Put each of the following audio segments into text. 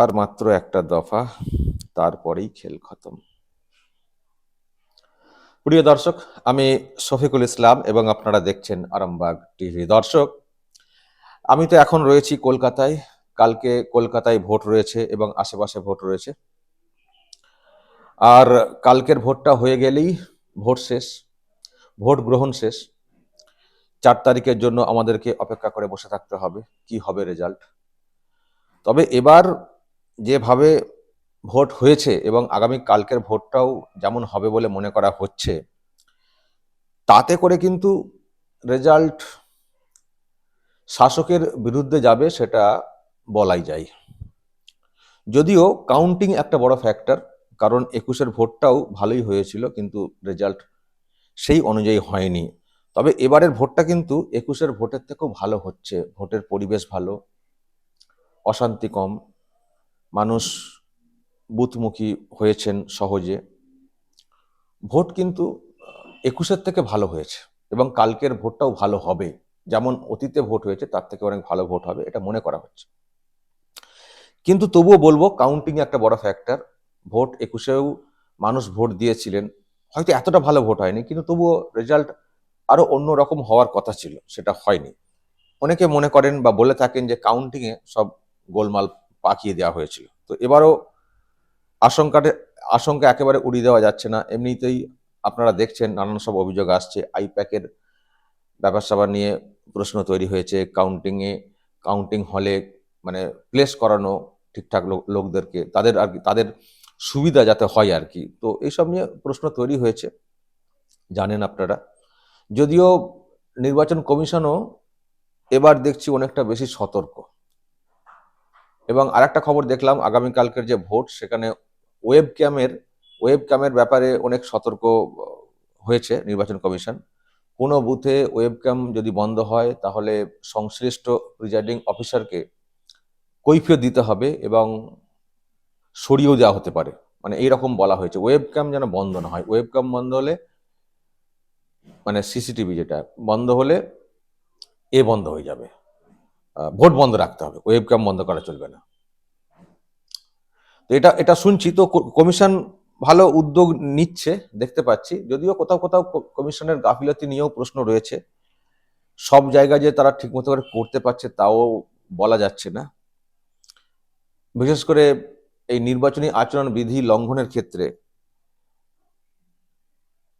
আর মাত্র একটা দফা তারপরেই খেল খতম। প্রিয় দর্শক, আমি শফিকুল ইসলাম এবং আপনারা দেখছেন আরামবাগ টিভি। দর্শক, আমি তো এখন রয়েছি কলকাতায়। কালকে কলকাতায় ভোট রয়েছে এবং আশেপাশে ভোট রয়েছে। আর কালকের ভোটটা হয়ে গেলেই ভোট শেষ, ভোট গ্রহণ শেষ। চার তারিখের জন্য আমাদেরকে অপেক্ষা করে বসে থাকতে হবে, কি হবে রেজাল্ট। তবে এবার যেভাবে ভোট হয়েছে এবং আগামী কালকের ভোটটাও যেমন হবে বলে মনে করা হচ্ছে, তাতে করে কিন্তু রেজাল্ট শাসকের বিরুদ্ধে যাবে সেটা বলাই যায়। যদিও কাউন্টিং একটা বড় ফ্যাক্টর কারণ একুশের ভোটটাও ভালোই হয়েছিল কিন্তু রেজাল্ট সেই অনুযায়ী হয়নি। তবে এবারের ভোটটা কিন্তু একুশের ভোটের থেকেও ভালো হচ্ছে, ভোটের পরিবেশ ভালো, অশান্তি কম। মানুষ বুথমুখী হয়েছেন সহজে। ভোট কিন্তু একুশের থেকে ভালো হয়েছে এবং কালকের ভোটটাও ভালো হবে। যেমন অতীতে ভোট হয়েছে, তার থেকে অনেক ভালো ভোট হবে, এটা মনে করা হচ্ছে। কিন্তু তবুও বলব কাউন্টিং একটা বড় ফ্যাক্টর ভোট একুশেও মানুষ ভোট দিয়েছিলেন। হয়তো এতটা ভালো ভোট হয়নি, কিন্তু তবুও রেজাল্ট আরও অন্য রকম হওয়ার কথা ছিল, সেটা হয়নি। অনেকে মনে করেন বা বলে থাকেন যে কাউন্টিংয়ে সব গোলমাল পাকিয়ে দেওয়া হয়েছিল। তো এবারও আশঙ্কাটা আশঙ্কা একেবারে উড়িয়ে দেওয়া যাচ্ছে না। এমনিতেই আপনারা দেখছেন, নানান সব অভিযোগ আসছে। আইপ্যাকের ব্যাপার স্যাপার নিয়ে প্রশ্ন তৈরি হয়েছে। কাউন্টিংয়ে, কাউন্টিং হলে মানে প্লেস করানো ঠিকঠাক লোকদেরকে, তাদের আর কি, তাদের সুবিধা যাতে হয় আর কি। তো এইসব নিয়ে প্রশ্ন তৈরি হয়েছে। জানেন আপনারা। যদিও নির্বাচন কমিশনও এবার দেখছি অনেকটা বেশি সতর্ক। এবং আরেকটা খবর দেখলাম, আগামীকালকের যে ভোট, সেখানে ওয়েব ক্যামের ওয়েব ক্যামের ব্যাপারে অনেক সতর্ক হয়েছে নির্বাচন কমিশন। কোনো বুথে ওয়েব ক্যাম যদি বন্ধ হয়, তাহলে সংশ্লিষ্ট প্রিজাইডিং অফিসারকে কৈফিয়ত দিতে হবে এবং সরিয়েও দেওয়া হতে পারে। মানে এইরকম বলা হয়েছে। ওয়েব ক্যাম যেন বন্ধ না হয়। ওয়েব ক্যাম বন্ধ হলে মানে সিসিটিভি যেটা, বন্ধ হলে এ বন্ধ হয়ে যাবে। ভোট বন্ধ রাখতে হবে ওয়েব ক্যাম বন্ধ করা চলবে না। তো এটা এটা শুনছি। তো কমিশন ভালো উদ্যোগ নিচ্ছে, দেখতে পাচ্ছি। যদিও কোথাও কোথাও কমিশনের গাফিলতি নিয়েও প্রশ্ন রয়েছে। সব জায়গায় যে তারা ঠিকমতো করে করতে পারছে তাও বলা যাচ্ছে না। বিশেষ করে এই নির্বাচনী আচরণ বিধি লঙ্ঘনের ক্ষেত্রে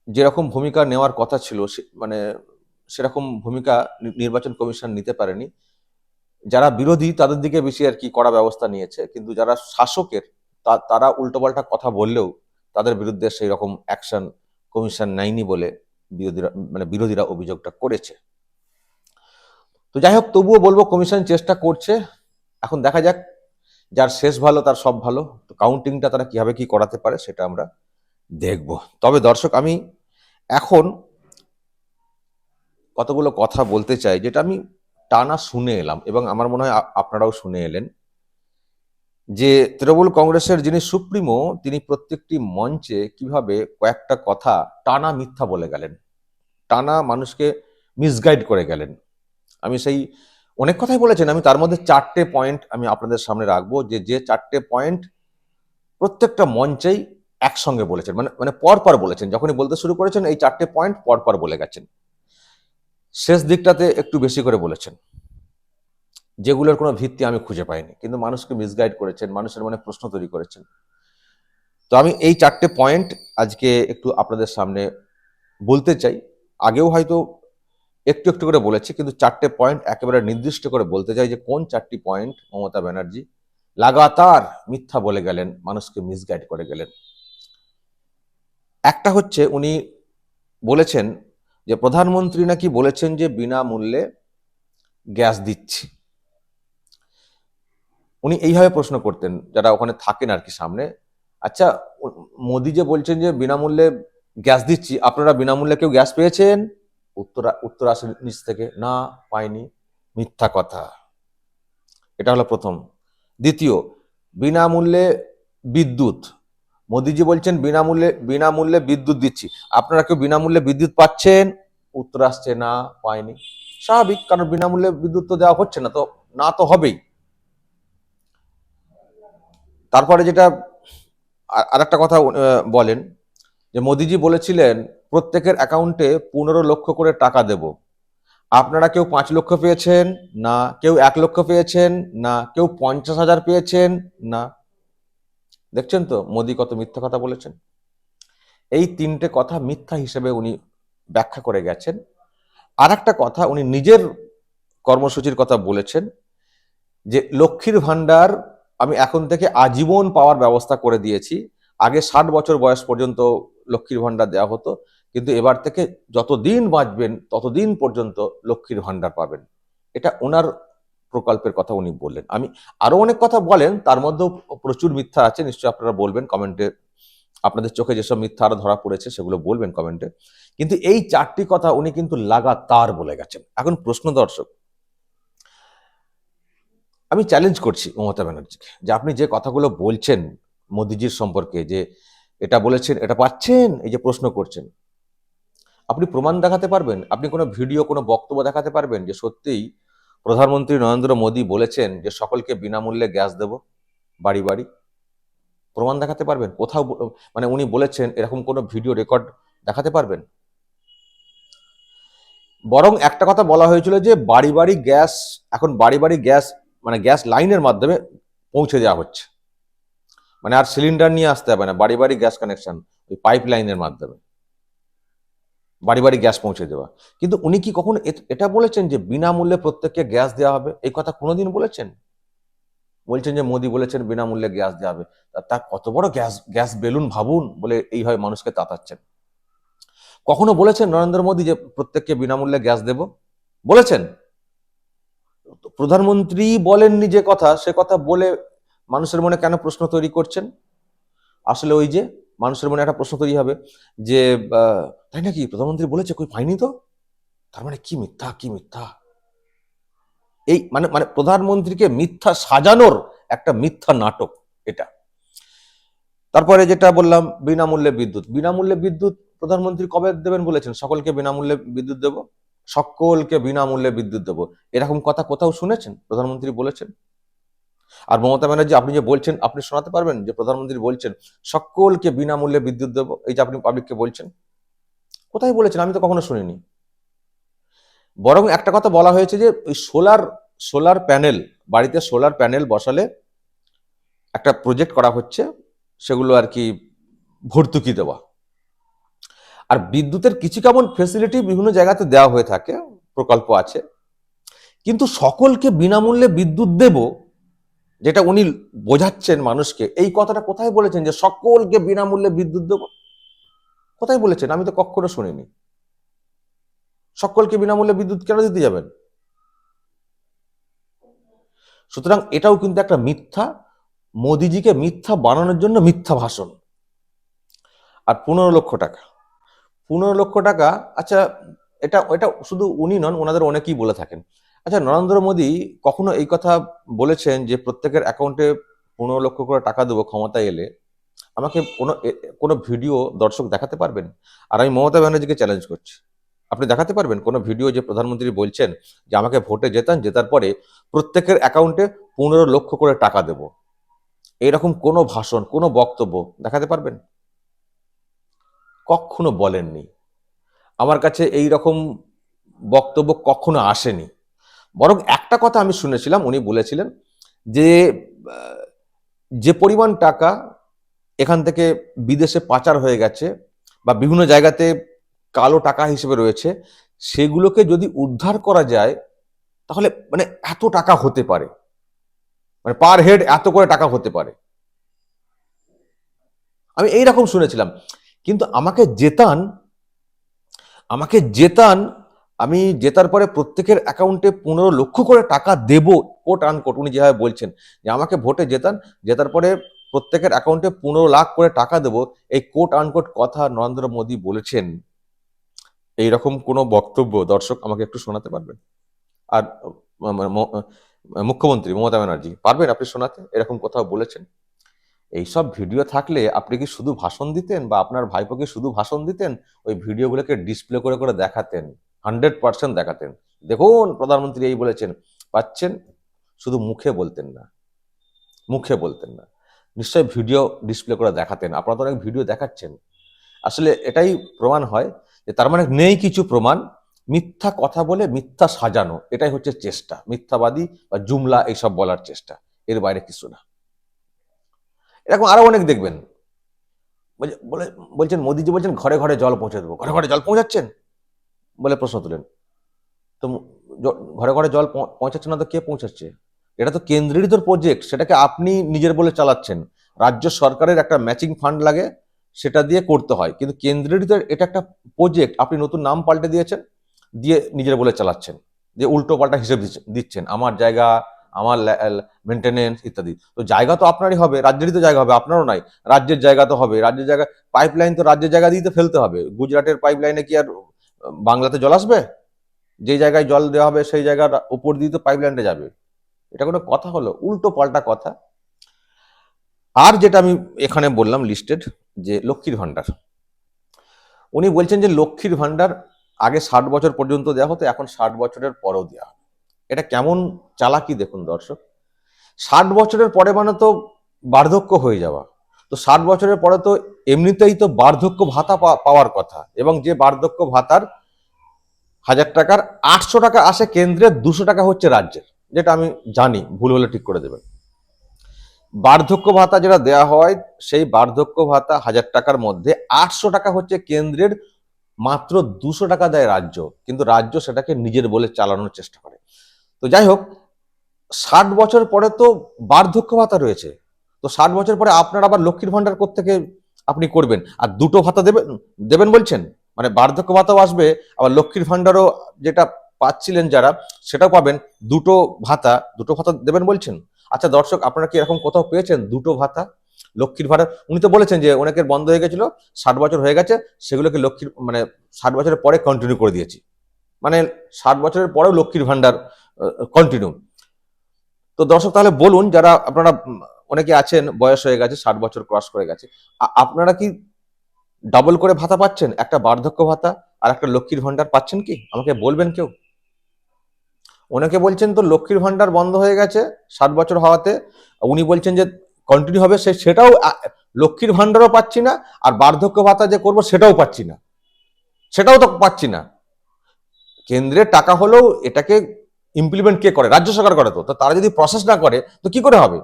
যেরকম ভূমিকা নেওয়ার কথা ছিল মানে সেরকম ভূমিকা নির্বাচন কমিশন নিতে পারেনি। যারা বিরোধী তাদের দিকে বেশি আর কি কড়া ব্যবস্থা নিয়েছে। কিন্তু যারা শাসকের তারা উল্টোপাল্টা কথা বললেও তাদের বিরুদ্ধে সেই রকম অ্যাকশন কমিশন নেয়নি বলে বিরোধীরা মানে বিরোধীরা অভিযোগটা করেছে। তো যাই হোক, তবুও বলব কমিশন চেষ্টা করছে। এখন দেখা যাক যার শেষ ভালো তার সব ভালো। তো কাউন্টিংটা তারা কীভাবে কি করাতে পারে সেটা আমরা দেখব। তবে দর্শক, আমি এখন কতগুলো কথা বলতে চাই, যেটা আমি টানা শুনে এলাম এবং আমার মনে হয় আপনারাও শুনে এলেন যে তৃণমূল কংগ্রেসের যিনি সুপ্রিমো, তিনি প্রত্যেকটি মঞ্চে কীভাবে কয়েকটা কথা টানা মিথ্যা বলে গেলেন, টানা মানুষকে মিসগাইড করে গেলেন। আমি সেই অনেক কথাই বলেছেন, আমি তার মধ্যে চারটে পয়েন্ট আমি আপনাদের সামনে রাখব যে যে চারটে পয়েন্ট প্রত্যেকটা মঞ্চেই একসঙ্গে বলেছেন মানে মানে পরপর বলেছেন। যখনই বলতে শুরু করেছেন, এই চারটে পয়েন্ট পরপর বলে গেছেন। শেষ দিকটাতে একটু বেশি করে বলেছেন। যেগুলোর কোনো ভিত্তি আমি খুঁজে পাইনি, কিন্তু মানুষকে মিসগাইড করেছেন, মানুষের মনে প্রশ্ন তৈরি করেছেন। তো আমি এই চারটে পয়েন্ট আজকে একটু আপনাদের সামনে বলতে চাই। আগেও হয়তো একটু একটু করে বলেছি, কিন্তু চারটে পয়েন্ট একেবারে নির্দিষ্ট করে বলতে চাই যে কোন চারটি পয়েন্ট মমতা ব্যানার্জি লাগাতার মিথ্যা বলে গেলেন, মানুষকে মিসগাইড করে গেলেন। একটা হচ্ছে উনি বলেছেন যে প্রধানমন্ত্রী নাকি বলেছেন যে বিনামূল্যে গ্যাস দিচ্ছি। উনি এইভাবে প্রশ্ন করতেন, যারা ওখানে থাকেন আর কি সামনে। আচ্ছা মোদি যে বলছেন যে বিনামূল্যে গ্যাস দিচ্ছি, আপনারা বিনামূল্যে কেউ গ্যাস পেয়েছেন? উত্তর উত্তর আসে নিচ থেকে, না, পাইনি। মিথ্যা কথা। এটা হলো প্রথম। দ্বিতীয়, বিনামূল্যে বিদ্যুৎ। মোদিজি বলছেন, বিনামূল্যে বিনামূল্যে বিদ্যুৎ দিচ্ছি। আপনারা কেউ বিনামূল্যে বিদ্যুৎ পাচ্ছেন? উত্তর আসছে না পায়নি স্বাভাবিক, কারণ বিনামূল্যে বিদ্যুৎ তো দেওয়া হচ্ছে না, তো না তো হবেই। তারপরে যেটা আর একটা কথা বলেন, যে মোদিজি বলেছিলেন, প্রত্যেকের অ্যাকাউন্টে পনেরো লক্ষ করে টাকা দেব। আপনারা কেউ পাঁচ লক্ষ পেয়েছেন? না। কেউ এক লক্ষ পেয়েছেন? না। কেউ পঞ্চাশ হাজার পেয়েছেন? না। দেখছেন তো, মোদি কত মিথ্যা কথা বলেছেন? এই তিনটে কথা মিথ্যা হিসেবে উনি ব্যাখ্যা করে গেছেন। আর একটা কথা, উনি নিজের কর্মসূচির কথা বলেছেন যে, লক্ষ্মীর ভাণ্ডার আমি এখন থেকে আজীবন পাওয়ার ব্যবস্থা করে দিয়েছি। আগে ষাট বছর বয়স পর্যন্ত লক্ষ্মীর ভাণ্ডার দেওয়া হতো, কিন্তু এবার থেকে যতদিন বাঁচবেন, ততদিন পর্যন্ত লক্ষ্মীর ভাণ্ডার পাবেন। এটা ওনার প্রকল্পের কথা উনি বললেন। আমি আরও অনেক কথা বলেন, তার মধ্যেও প্রচুর মিথ্যা আছে, নিশ্চয়ই আপনারা বলবেন কমেন্টে। আপনাদের চোখে যেসব মিথ্যা আরও ধরা পড়েছে, সেগুলো বলবেন কমেন্টে। কিন্তু এই চারটি কথা উনি কিন্তু লাগাতার বলে গেছেন। এখন প্রশ্ন দর্শক, আমি চ্যালেঞ্জ করছি মমতা ব্যানার্জিকে যে আপনি যে কথাগুলো বলছেন মোদিজির সম্পর্কে, যে এটা বলেছেন, এটা পাচ্ছেন, এই যে প্রশ্ন করছেন, আপনি প্রমাণ দেখাতে পারবেন? আপনি কোনো ভিডিও, কোনো বক্তব্য দেখাতে পারবেন যে সত্যিই প্রধানমন্ত্রী নরেন্দ্র মোদী বলেছেন যে, সকলকে বিনামূল্যে গ্যাস দেব, বাড়ি বাড়ি। প্রমাণ দেখাতে পারবেন? কোথাও মানে উনি বলেছেন, এরকম কোনো ভিডিও রেকর্ড দেখাতে পারবেন? বরং একটা কথা বলা হয়েছিল যে, বাড়ি বাড়ি গ্যাস, এখন বাড়ি বাড়ি গ্যাস মানে গ্যাস লাইনের মাধ্যমে পৌঁছে দেওয়া হচ্ছে। মানে আর সিলিন্ডার নিয়ে আসতে হবে না, বাড়ি বাড়ি গ্যাস কানেকশন, ওই পাইপ লাইনের মাধ্যমে। বাড়ি বাড়ি গ্যাস পৌঁছে দেওয়া। কিন্তু উনি কি কখনো এটা বলেছেন যে বিনামূল্যে প্রত্যেককে গ্যাস দেওয়া হবে? এই কথা কোনোদিন বলেছেন? বলছেন যে মোদি বলেছেন বিনামূল্যে গ্যাস দেওয়া হবে। তা- তা কত বড় গ্যাস গ্যাস বেলুন ভাবুন বলে এইভাবে মানুষকে তাতাচ্ছেন। কখনো বলেছেন নরেন্দ্র মোদী যে প্রত্যেককে বিনামূল্যে গ্যাস দেব? বলেছেন। প্রধানমন্ত্রী বলেননি যে কথা, সে কথা বলে মানুষের মনে কেন প্রশ্ন তৈরি করছেন? আসলে ওই যে মানুষের মনে একটা প্রশ্ন তৈরি হবে যে তাই নাকি প্রধানমন্ত্রী বলেছে কই পাইনি তো? তার মানে কি মিথ্যা কি মিথ্যা? এই মানে মানে প্রধানমন্ত্রীকে মিথ্যা সাজানোর একটা মিথ্যা নাটক এটা। তারপরে যেটা বললাম, বিনামূল্যে বিদ্যুৎ। বিনামূল্যে বিদ্যুৎ প্রধানমন্ত্রী কবে দেবেন বলেছেন? সকলকে বিনামূল্যে বিদ্যুৎ দেব? সকলকে বিনামূল্যে বিদ্যুৎ দেব। এরকম কথা কোথাও শুনেছেন? প্রধানমন্ত্রী বলেছেন? আর মমতা ব্যানার্জি, আপনি যে বলছেন, আপনি শোনাতে পারবেন যে প্রধানমন্ত্রী বলছেন, সকলকে বিনামূল্যে বিদ্যুৎ দেব, এই যে আপনি পাবলিককে বলছেন। কোথায় বলেছেন? আমি তো কখনো শুনিনি। বরং একটা কথা বলা হয়েছে যে, ওই সোলার সোলার প্যানেল, বাড়িতে সোলার প্যানেল বসালে একটা প্রজেক্ট করা হচ্ছে, সেগুলো আর কি ভর্তুকি দেওয়া। আর বিদ্যুতের কিছু কেমন ফেসিলিটি বিভিন্ন জায়গাতে দেওয়া হয়ে থাকে, প্রকল্প আছে। কিন্তু সকলকে বিনামূল্যে বিদ্যুৎ দেব যেটা উনি বোঝাচ্ছেন মানুষকে, এই কথাটা কোথায় বলেছেন যে সকলকে বিনামূল্যে বিদ্যুৎ দেব? কোথায় বলেছেন? আমি তো কখনো শুনিনি। সকলকে বিনামূল্যে বিদ্যুৎ কেন দিতে যাবেন? সুতরাং এটাও কিন্তু একটা মিথ্যা, মোদিজিকে মিথ্যা বানানোর জন্য মিথ্যা ভাষণ। আর পনেরো লক্ষ টাকা। পনেরো লক্ষ টাকা আচ্ছা এটা এটা শুধু উনি নন, ওনাদের অনেকেই বলে থাকেন। আচ্ছা নরেন্দ্র মোদী কখনো এই কথা বলেছেন যে প্রত্যেকের অ্যাকাউন্টে পনেরো লক্ষ করে টাকা দেবো ক্ষমতায় এলে? আমাকে কোনো কোনো ভিডিও দর্শক দেখাতে পারবেন? আর আমি মমতা ব্যানার্জিকে চ্যালেঞ্জ করছি। আপনি দেখাতে পারবেন কোনো ভিডিও যে প্রধানমন্ত্রী বলছেন যে আমাকে ভোটে জেতান জেতার পরে প্রত্যেকের অ্যাকাউন্টে পনেরো লক্ষ করে টাকা দেব। এরকম কোনো ভাষণ, কোনো বক্তব্য দেখাতে পারবেন? কখনো বলেননি। আমার কাছে এই রকম বক্তব্য কখনো আসেনি। বরং একটা কথা আমি শুনেছিলাম, উনি বলেছিলেন যে যে পরিমাণ টাকা এখান থেকে বিদেশে পাচার হয়ে গেছে বা বিভিন্ন জায়গাতে কালো টাকা হিসেবে রয়েছে, সেগুলোকে যদি উদ্ধার করা যায়, তাহলে মানে এত টাকা হতে পারে। মানে পার হেড এত করে টাকা হতে পারে। আমি এই রকম শুনেছিলাম। কিন্তু আমাকে জেতান আমাকে জেতান আমি জেতার পরে প্রত্যেকের অ্যাকাউন্টে পনেরো লক্ষ করে টাকা দেব কোট আন কোট উনি যেভাবে বলছেন, যে আমাকে ভোটে জেতান, জেতার পরে প্রত্যেকের অ্যাকাউন্টে পনেরো লাখ করে টাকা দেব, এই কোট আনকোট কথা নরেন্দ্র মোদী বলেছেন। এইরকম কোনো বক্তব্য দর্শক আমাকে একটু শোনাতে পারবেন? আর মুখ্যমন্ত্রী মমতা ব্যানার্জি, পারবেন আপনি শোনাতে? এরকম কোথাও বলেছেন। এইসব ভিডিও থাকলে আপনি কি শুধু ভাষণ দিতেন বা আপনার ভাইপোকে শুধু ভাষণ দিতেন? ওই ভিডিওগুলোকে ডিসপ্লে করে করে দেখাতেন। Hundred percent দেখাতেন। দেখুন, প্রধানমন্ত্রী এই বলেছেন, পাচ্ছেন? শুধু মুখে বলতেন না। মুখে বলতেন না। নিশ্চয়ই ভিডিও ডিসপ্লে করে দেখাতেন। আপনারা তো অনেক ভিডিও দেখাচ্ছেন। আসলে এটাই প্রমাণ হয় যে তার মানে নেই কিছু প্রমাণ। মিথ্যা কথা বলে মিথ্যা সাজানো, এটাই হচ্ছে চেষ্টা। মিথ্যাবাদী বা জুমলা এইসব বলার চেষ্টা। এর বাইরে কিছু না। এরকম আরও অনেক দেখবেন। বলে বলছেন, মোদিজি বলছেন, ঘরে ঘরে জল পৌঁছে দেবো। ঘরে ঘরে জল পৌঁছাচ্ছেন? বলে প্রশ্ন তুলেন। তো ঘরে ঘরে জল পৌঁছাচ্ছে না তো কে পৌঁছাচ্ছে? এটা তো কেন্দ্রেরই তোর প্রজেক্ট সেটাকে আপনি নিজের বলে চালাচ্ছেন। রাজ্য সরকারের একটা ম্যাচিং ফান্ড লাগে, সেটা দিয়ে করতে হয়। কিন্তু কেন্দ্রেরই তো এটা একটা প্রজেক্ট আপনি নতুন নাম পাল্টে দিয়েছেন, দিয়ে নিজের বলে চালাচ্ছেন। যে উল্টো পাল্টা হিসেব দিচ্ছ- দিচ্ছেন। আমার জায়গা, আমার মেনটেনেন্স ইত্যাদি। তো জায়গা তো আপনারই হবে, রাজ্যেরই তো জায়গা হবে, আপনারও নাই। রাজ্যের জায়গা তো হবে, রাজ্যের জায়গা পাইপলাইন তো রাজ্যের জায়গা দিয়ে তো ফেলতে হবে। গুজরাটের পাইপলাইনে কি আর বাংলাতে জল আসবে? যে জায়গায় জল দেওয়া হবে, সেই জায়গার উপর দিয়ে তো পাইপলাইনটা যাবে। এটা কোনো কথা হলো? উল্টো পাল্টা কথা। আর যেটা আমি এখানে বললাম লিস্টেড যে লক্ষ্মীর ভান্ডার উনি বলছেন যে লক্ষ্মীর ভান্ডার আগে ষাট বছর পর্যন্ত দেওয়া হতো, এখন ষাট বছরের পরেও দেওয়া এটা কেমন চালাকি দেখুন দর্শক। ষাট বছরের পরে মানে তো বার্ধক্য হয়ে যাওয়া। তো ষাট বছরের পরে তো এমনিতেই তো বার্ধক্য ভাতা পাওয়ার কথা এবং যে বার্ধক্য ভাতার হাজার টাকার আটশো টাকা আসে কেন্দ্রের দুশো টাকা হচ্ছে রাজ্যের, যেটা আমি জানি, ভুল হলে ঠিক করে দেবেন। বার্ধক্য ভাতা যেটা দেওয়া হয়, সেই বার্ধক্য ভাতা হাজার টাকার মধ্যে আটশো টাকা হচ্ছে কেন্দ্রের, মাত্র দুশো টাকা দেয় রাজ্য, কিন্তু রাজ্য সেটাকে নিজের বলে চালানোর চেষ্টা করে। তো যাই হোক, ষাট বছর পরে তো বার্ধক্য ভাতা রয়েছে। তো ষাট বছর পরে আপনার আবার লক্ষ্মীর ভান্ডার থেকে আপনি করবেন? আর দুটো ভাতা দেবেন দেবেন বলছেন? মানে বার্ধক্য ভাতাও আসবে, আবার লক্ষ্মীর ভান্ডারও যেটা পাচ্ছিলেন যারা, সেটাও পাবেন। দুটো ভাতা দুটো ভাতা দেবেন বলছেন? আচ্ছা দর্শক, আপনারা কি এরকম কোথাও পেয়েছেন দুটো ভাতা? লক্ষ্মীর ভাড়া উনি তো বলেছেন যে অনেকের বন্ধ হয়ে গেছিল, ষাট বছর হয়ে গেছে, সেগুলোকে লক্ষ্মীর মানে ষাট বছরের পরে কন্টিনিউ করে দিয়েছি। মানে ষাট বছরের পরেও লক্ষ্মীর ভান্ডার কন্টিনিউ তো দর্শক, তাহলে বলুন, যারা আপনারা অনেকে আছেন, বয়স হয়ে গেছে, ষাট বছর ক্রস করে গেছে। আপনারা কি ডাবল করে ভাতা পাচ্ছেন? একটা বার্ধক্য ভাতা আর একটা লক্ষ্মীর ভান্ডার পাচ্ছেন কি? আমাকে বলবেন কেউ? ওনাকে বলছেন তো লক্ষ্মীর ভান্ডার বন্ধ হয়ে গেছে ষাট বছর হওয়াতে। উনি বলছেন যে কন্টিনিউ হবে, সে, সেটাও লক্ষ্মীর ভান্ডারও পাচ্ছি না আর বার্ধক্য ভাতা যে করব সেটাও পাচ্ছি না। সেটাও তো পাচ্ছি না। কেন্দ্রের টাকা হলেও এটাকে ইমপ্লিমেন্ট কে করে? রাজ্য সরকার করে তো। তো তারা যদি প্রসেস না করে, তো কি করে হবে?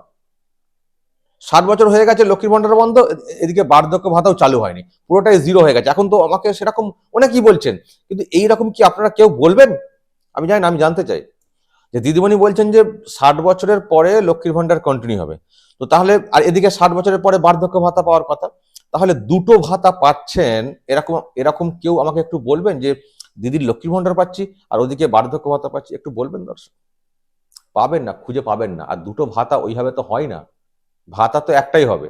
ষাট বছর হয়ে গেছে লক্ষ্মীর ভান্ডার বন্ধ এদিকে বার্ধক্য ভাতাও চালু হয়নি। পুরোটাই জিরো হয়ে গেছে। এখন তো আমাকে সেরকম অনেকেই বলছেন, কিন্তু এই রকম কি আপনারা কেউ বলবেন? আমি জানি না, আমি জানতে চাই। যে দিদিমণি বলছেন যে ষাট বছরের পরে লক্ষ্মীর ভান্ডার কন্টিনিউ হবে। তো তাহলে, আর এদিকে ষাট বছরের পরে বার্ধক্য ভাতা পাওয়ার কথা, তাহলে দুটো ভাতা পাচ্ছেন, এরকম এরকম কেউ আমাকে একটু বলবেন যে, দিদির লক্ষ্মীর ভান্ডার পাচ্ছি, আর ওদিকে বার্ধক্য ভাতা পাচ্ছি, একটু বলবেন দর্শক? পাবেন না, খুঁজে পাবেন না। আর দুটো ভাতা ওইভাবে তো হয় না। ভাতা তো একটাই হবে।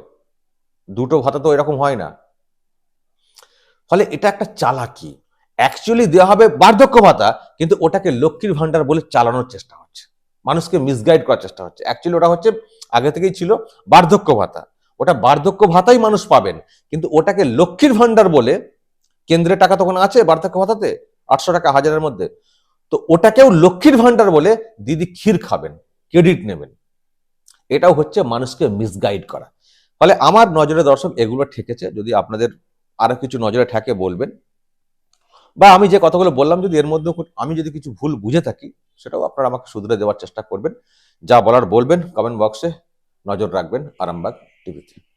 দুটো ভাতা তো এরকম হয় না। ফলে এটা একটা চালাকি। অ্যাকচুয়ালি দেওয়া হবে বার্ধক্য ভাতা, কিন্তু ওটাকে লক্ষ্মীর ভান্ডার বলে চালানোর চেষ্টা হচ্ছে। মানুষকে মিসগাইড করার চেষ্টা হচ্ছে। অ্যাকচুয়ালি ওটা হচ্ছে, আগে থেকেই ছিল বার্ধক্য ভাতা। ওটা বার্ধক্য ভাতাই মানুষ পাবেন, কিন্তু ওটাকে লক্ষ্মীর ভান্ডার বলে কেন্দ্রের টাকা তখন আছে বার্ধক্য ভাতাতে, আটশো টাকা হাজারের মধ্যে। তো ওটাকেও লক্ষ্মীর ভান্ডার বলে দিদি ক্ষীর খাবেন ক্রেডিট নেবেন। এটাও হচ্ছে মানুষকে মিসগাইড করা। ফলে আমার নজরে দর্শক, এগুলো ঠেকেছে। যদি আপনাদের আরও কিছু নজরে ঠেকে বলবেন। বা আমি যে কথাগুলো বললাম, যদি এর মধ্যে আমি যদি কিছু ভুল বুঝে থাকি, সেটাও আপনারা আমাকে শুধরে দেওয়ার চেষ্টা করবেন। যা বলার বলবেন কমেন্ট বক্সে নজর রাখবেন, আরামবাগ টিভিতে